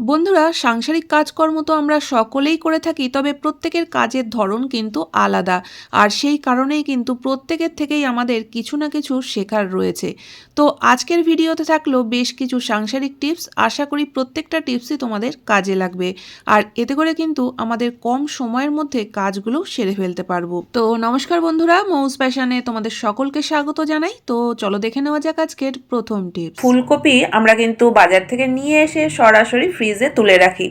বন্ধুরা, সাংসারিক কাজকর্ম তো আমরা সকলেই করে থাকি, তবে প্রত্যেকের কাজের ধরন কিন্তু আলাদা। আর সেই কারণেই কিন্তু প্রত্যেকের থেকেই আমাদের কিছু না কিছু শেখার রয়েছে। তো আজকের ভিডিওতে থাকল বেশ কিছু সাংসারিক টিপস। আশা করি প্রত্যেকটা টিপসই তোমাদের কাজে লাগবে। আর এতে করে কিন্তু আমাদের কম সময়ের মধ্যে কাজগুলো সেরে ফেলতে পারব। তো নমস্কার বন্ধুরা মৌস প্যাশনে তোমাদের সকলকে স্বাগত জানাই। তো চলো দেখে নেওয়া যাক আজকের প্রথম টিপস। ফুলকপি আমরা কিন্তু বাজার থেকে নিয়ে এসে সরাসরি ফ্রিজে তুলে রাখি।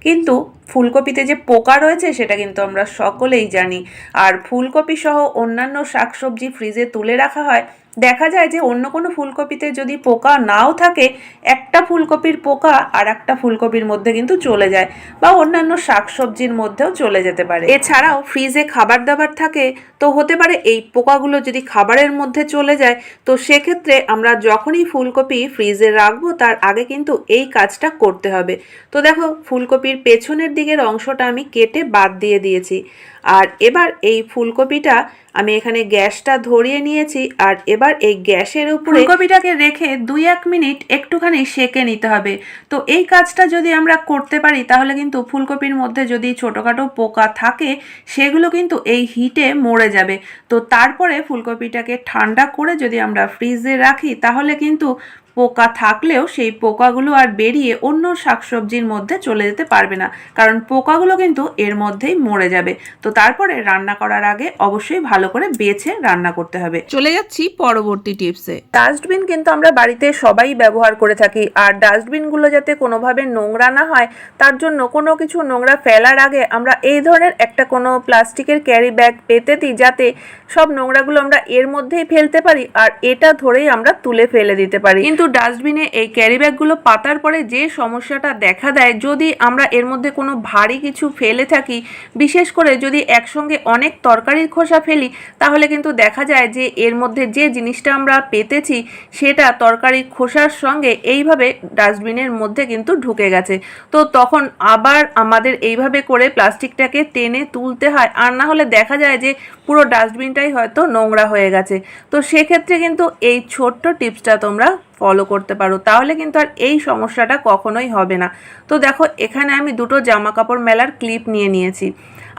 কিন্তু ফুলকপিতে যে পোকা রয়েছে সেটা কিন্তু আমরা সকলেই জানি। আর ফুলকপি সহ অন্যান্য শাকসবজি ফ্রিজে তুলে রাখা হয় দেখা যায় যে অন্য কোনো ফুলকপিতে যদি পোকা নাও থাকে, একটা ফুলকপির পোকা আর একটা ফুলকপির মধ্যে কিন্তু চলে যায় বা অন্যান্য শাকসবজির মধ্যেও চলে যেতে পারে। এছাড়াও ফ্রিজে খাবার দাবার থাকে, তো হতে পারে এই পোকাগুলো যদি খাবারের মধ্যে চলে যায়, তো সেক্ষেত্রে আমরা যখনই ফুলকপি ফ্রিজে রাখব, তার আগে কিন্তু এই কাজটা করতে হবে। তো দেখো, ফুলকপির পেছনের দিকের অংশটা আমি কেটে বাদ দিয়ে দিয়েছি। আর এবার এই ফুলকপিটা আমি এখানে গ্যাসটা ধরিয়ে নিয়েছি আর এবার এই গ্যাসের উপরে ফুলকপিটাকে রেখে দুই এক মিনিট একটুখানি সেকে নিতে হবে। তো এই কাজটা যদি আমরা করতে পারি, তাহলে কিন্তু ফুলকপির মধ্যে যদি ছোটোখাটো পোকা থাকে, সেগুলো কিন্তু এই হিটে মরে যাবে। তো তারপরে ফুলকপিটাকে ঠান্ডা করে যদি আমরা ফ্রিজে রাখি, তাহলে কিন্তু পোকা থাকলেও সেই পোকাগুলো আর বেরিয়ে অন্য শাকসবজির মধ্যে চলে যেতে পারবে না। কারণ পোকাগুলো কিন্তু এর মধ্যেই মরে যাবে। তো তারপরে রান্না করার আগে অবশ্যই ভালো করে বেছে রান্না করতে হবে। চলে যাচ্ছি পরবর্তী টিপসে। ডাস্টবিন কিন্তু আমরা বাড়িতে সবাই ব্যবহার করে থাকি। আর ডাস্টবিনগুলো যাতে কোনোভাবে নোংরা না হয় তার জন্য কোনো কিছু নোংরা ফেলার আগে আমরা এই ধরনের একটা কোনো প্লাস্টিকের ক্যারি ব্যাগ পেতে দিই যাতে সব নোংরাগুলো আমরা এর মধ্যেই ফেলতে পারি। আর এটা ধরেই আমরা তুলে ফেলে দিতে পারি। কিন্তু ডাস্টবিনে এই ক্যারি ব্যাগগুলো পাতার পরে যে সমস্যাটা দেখা দেয়, যদি আমরা এর মধ্যে কোনো ভারী কিছু ফেলে থাকি, বিশেষ করে যদি একসঙ্গে অনেক তরকারির খোসা ফেলি, তাহলে কিন্তু দেখা যায় যে এর মধ্যে যে জিনিসটা আমরা পেতেছি, সেটা তরকারির খোসার সঙ্গে এইভাবে ডাস্টবিনের মধ্যে কিন্তু ঢুকে গেছে। তো তখন আবার আমাদের এইভাবে করে প্লাস্টিকটাকে টেনে তুলতে হয়, আর না হলে দেখা যায় যে পুরো ডাস্টবিনটাই হয়তো নোংরা হয়ে গেছে। তো সেক্ষেত্রে কিন্তু এই ছোট্ট টিপসটা তোমরা ফলো করতে পারো, তাহলে কিন্তু আর এই সমস্যাটা কখনোই হবে না। তো দেখো, এখানে আমি দুটো জামা কাপড় মেলার ক্লিপ নিয়ে নিয়েছি।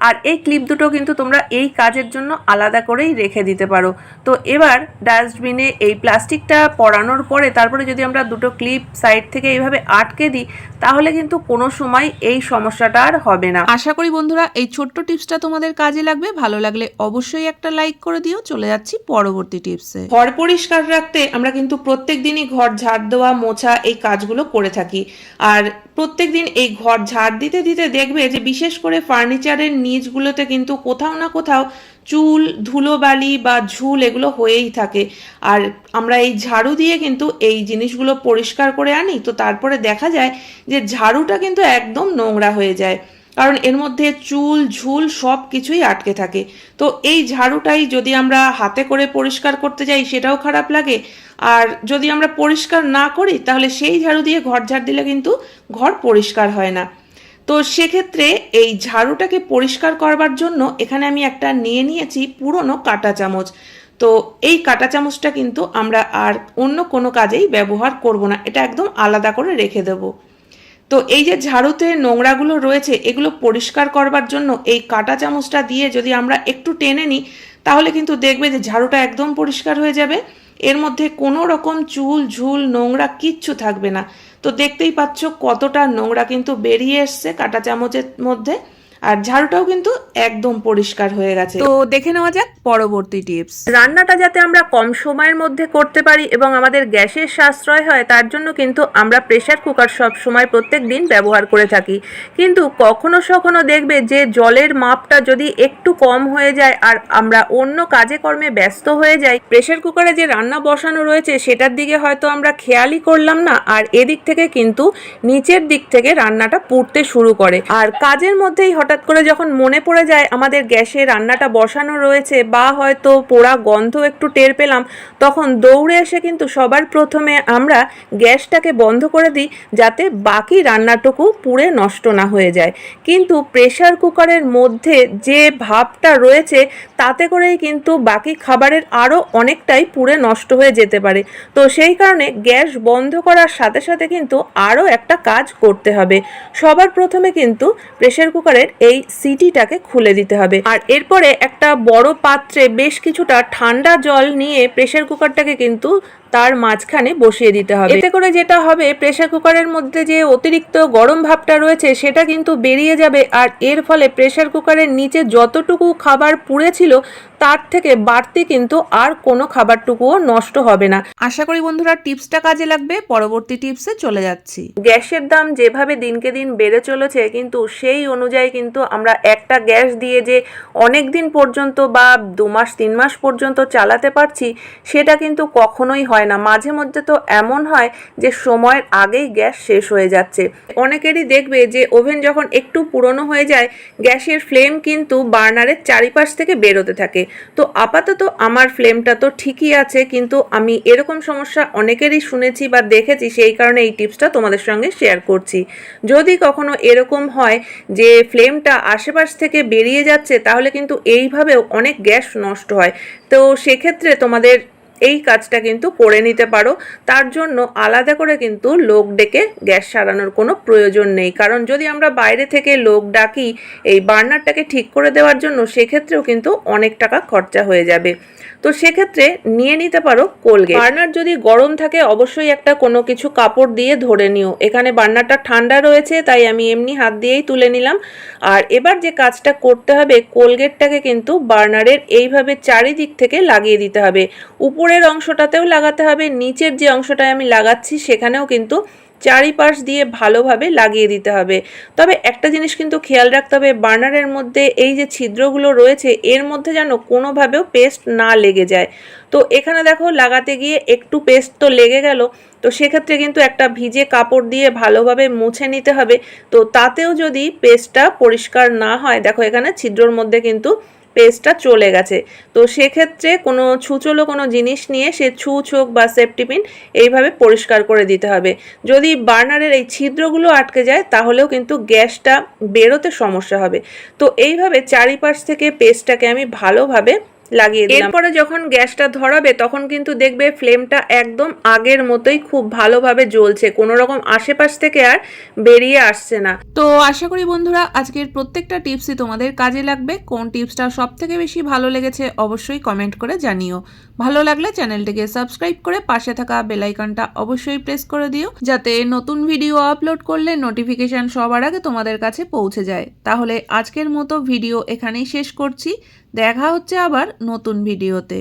আর এই ক্লিপ দুটো কিন্তু তোমরা এই কাজের জন্য আলাদা করেই রেখে দিতে পারো। তো এবার ডাস্টবিনে এই প্লাস্টিকটা পরানোর পরে তারপরে যদি আমরা দুটো ক্লিপ সাইড থেকে এইভাবে আটকে দিই তাহলে কিন্তু কোনো সময় এই সমস্যাটা আর হবে না। আশা করি বন্ধুরা এই ছোট্ট টিপসটা তোমাদের কাজে লাগবে। ভালো লাগলে অবশ্যই একটা লাইক করে দিও। চলে যাচ্ছি পরবর্তী টিপসে ঘর পরিষ্কার রাখতে আমরা কিন্তু প্রত্যেক দিনই ঘর ঝাড় দেওয়া মোছা এই কাজগুলো করে থাকি। আর প্রত্যেক দিন এই ঘর ঝাড় দিতে দিতে দেখবে যে বিশেষ করে ফার্নিচারের নিচগুলোতে কিন্তু কোথাও না কোথাও চুল, ধুলোবালি বা ঝুল এগুলো হয়েই থাকে। আর আমরা এই ঝাড়ু দিয়ে কিন্তু এই জিনিসগুলো পরিষ্কার করে আনি, তো তারপরে দেখা যায় যে ঝাড়ুটা কিন্তু একদম নোংরা হয়ে যায়। কারণ এর মধ্যে চুল, ঝুল সব কিছুই আটকে থাকে। তো এই ঝাড়ুটাই যদি আমরা হাতে করে পরিষ্কার করতে যাই, সেটাও খারাপ লাগে। আর যদি আমরা পরিষ্কার না করি, তাহলে সেই ঝাড়ু দিয়ে ঘর ঝাড় দিলে কিন্তু ঘর পরিষ্কার হয় না। তো সেক্ষেত্রে এই ঝাড়ুটাকে পরিষ্কার করবার জন্য এখানে আমি একটা নিয়ে নিয়েছি পুরনো কাঁটা চামচ। তো এই কাঁটা চামচটা কিন্তু আমরা আর অন্য কোনো কাজেই ব্যবহার করব না, এটা একদম আলাদা করে রেখে দেবো। তো এই যে ঝাড়ুতে নোংরাগুলো রয়েছে, এগুলো পরিষ্কার করবার জন্য এই কাঁটা চামচটা দিয়ে যদি আমরা একটু টেনে নিই, তাহলে কিন্তু দেখবে যে ঝাড়ুটা একদম পরিষ্কার হয়ে যাবে। এর মধ্যে কোনো রকম চুল, ঝুল, নোংরা কিচ্ছু থাকবে না। তো দেখতেই পাচ্ছ কতটা নোংরা কিন্তু বেরিয়ে এসছে কাটা চামচের মধ্যে। আর ঝাড়ুটাও কিন্তু একদম পরিষ্কার হয়ে গেছে। তো দেখে নেওয়া যাক পরবর্তী টিপস। রান্নাটা যাতে আমরা কম সময়ের মধ্যে করতে পারি এবং আমাদের গ্যাসের সাশ্রয় হয় তার জন্য কিন্তু আমরা প্রেশার কুকার সব সময় প্রত্যেক দিন ব্যবহার করে থাকি। কিন্তু কখনো সখনো দেখবে যে জলের মাপটা যদি একটু কম হয়ে যায় আর আমরা অন্য কাজে কর্মে ব্যস্ত হয়ে যাই প্রেসার কুকারে যে রান্না বসানো রয়েছে সেটার দিকে হয়তো আমরা খেয়ালই করলাম না আর এদিক থেকে কিন্তু নিচের দিক থেকে রান্নাটা পুড়তে শুরু করে। আর কাজের মধ্যেই হঠাৎ হঠাৎ করে যখন মনে পড়ে যায় আমাদের গ্যাসে রান্নাটা বসানো রয়েছে বা হয়তো পোড়া গন্ধ একটু টের পেলাম, তখন দৌড়ে এসে কিন্তু সবার প্রথমে আমরা গ্যাসটাকে বন্ধ করে দিই যাতে বাকি রান্নাটুকু পুড়ে নষ্ট না হয়ে যায়। কিন্তু প্রেশার কুকারের মধ্যে যে ভাবটা রয়েছে, তাতে করেই কিন্তু বাকি খাবারের আরও অনেকটাই পুড়ে নষ্ট হয়ে যেতে পারে। তো সেই কারণে গ্যাস বন্ধ করার সাথে সাথে কিন্তু আরও একটা কাজ করতে হবে। সবার প্রথমে কিন্তু প্রেশার কুকারের এই সিটিটাকে খুলে দিতে হবে। আর এরপরে একটা বড় পাত্রে বেশ কিছুটা ঠান্ডা জল নিয়ে প্রেশার কুকারটাকে কিন্তু তার মাঝখানে বসিয়ে দিতে হবে। এতে করে যেটা হবে প্রেশার কুকারের মধ্যে যে অতিরিক্ত গরম ভাবটা রয়েছে সেটা কিন্তু বেরিয়ে যাবে। আর এর ফলে প্রেশার কুকারের নিচে যতটুকু খাবার পুড়েছিল তার থেকে বাড়তি কিন্তু আর কোনো খাবারটুকুও নষ্ট হবে না। আশা করি বন্ধুরা টিপসটা কাজে লাগবে। পরবর্তী টিপসে চলে যাচ্ছি। গ্যাসের দাম যেভাবে দিনকে দিন বেড়ে চলেছে কিন্তু সেই অনুযায়ী কিন্তু আমরা একটা গ্যাস দিয়ে যে অনেক দিন পর্যন্ত বা দু মাস তিন মাস পর্যন্ত চালাতে পারছি সেটা কিন্তু কখনোই হয় না। মাঝে মধ্যে তো এমন হয় যে সময়ের আগেই গ্যাস শেষ হয়ে যাচ্ছে। অনেকেরই দেখবে যে ওভেন যখন একটু পুরনো হয়ে যায়, গ্যাসের ফ্লেম কিন্তু বার্নারের চারিপাশ থেকে বেরোতে থাকে। তো আপাতত আমার ফ্লেমটা তো ঠিকই আছে, কিন্তু আমি এরকম সমস্যা অনেকেরই শুনেছি বা দেখেছি, সেই কারণে এই টিপসটা তোমাদের সঙ্গে শেয়ার করছি। যদি কখনো এরকম হয় যে ফ্লেমটা আশেপাশ থেকে বেরিয়ে যাচ্ছে, তাহলে কিন্তু এইভাবেও অনেক গ্যাস নষ্ট হয়। তো সেক্ষেত্রে তোমাদের এই কাজটা কিন্তু করে নিতে পারো। তার জন্য আলাদা করে কিন্তু লোক ডেকে গ্যাস সারানোর কোনো প্রয়োজন নেই। কারণ যদি আমরা বাইরে থেকে লোক ডাকি এই বার্নারটাকে ঠিক করে দেওয়ার জন্য সেক্ষেত্রেও কিন্তু অনেক টাকা খরচা হয়ে যাবে। তো সেক্ষেত্রে নিয়ে নিতে পারো কোলগেট। বার্নার যদি গরম থাকে অবশ্যই একটা কোনো কিছু কাপড় দিয়ে ধরে নিও। এখানে বার্নারটা ঠান্ডা রয়েছে, তাই আমি এমনি হাত দিয়েই তুলে নিলাম। আর এবার যে কাজটা করতে হবে, কোলগেটটাকে কিন্তু বার্নারের এইভাবে চারিদিক থেকে লাগিয়ে দিতে হবে। উপরের অংশটাতেও লাগাতে হবে, নিচের যে অংশটায় আমি লাগাচ্ছি সেখানেও কিন্তু চারিপাশ দিয়ে ভালোভাবে লাগিয়ে দিতে হবে। তবে একটা জিনিস কিন্তু খেয়াল রাখতে হবে, বার্নারের মধ্যে এই যে ছিদ্রগুলো রয়েছে, এর মধ্যে যেন কোনোভাবেও পেস্ট না লেগে যায়। তো এখানে দেখো লাগাতে গিয়ে একটু পেস্ট তো লেগে গেল, তো সেক্ষেত্রে কিন্তু একটা ভিজে কাপড় দিয়ে ভালোভাবে মুছে নিতে হবে। তো তাতেও যদি পেস্টটা পরিষ্কার না হয়, দেখো এখানে ছিদ্রর মধ্যে কিন্তু পেস্টটা চলে গেছে। তো সেক্ষেত্রে কোনো ছুচলো কোনো জিনিস নিয়ে সে ছু চোখ বা সেফটিপিন এইভাবে পরিষ্কার করে দিতে হবে। যদি বার্নারের এই ছিদ্রগুলো আটকে যায়, তাহলেও কিন্তু গ্যাসটা বেরোতে সমস্যা হবে। তো এইভাবে চারিপাশ থেকে পেস্টটাকে আমি ভালোভাবে লাগিয়ে দিলাম। এরপরে যখন গ্যাসটা ধরাবে তখন কিন্তু দেখবে ফ্লেমটা একদম আগের মতোই খুব ভালোভাবে জ্বলছে। কোনো রকম আশেপাশ থেকে আর বেরিয়ে আসছে না। তো আশা করি বন্ধুরা আজকের প্রত্যেকটা টিপসই তোমাদের কাজে লাগবে। কোন টিপসটা সব থেকে বেশি ভালো লেগেছে অবশ্যই কমেন্ট করে জানিও। ভালো লাগলে চ্যানেলটিকে সাবস্ক্রাইব করে পাশে থাকা বেলাইকনটা অবশ্যই প্রেস করে দিও যাতে নতুন ভিডিও আপলোড করলে নোটিফিকেশান সবার আগে তোমাদের কাছে পৌঁছে যায়। তাহলে আজকের মতো ভিডিও এখানেই শেষ করছি। দেখা হচ্ছে আবার নতুন ভিডিওতে।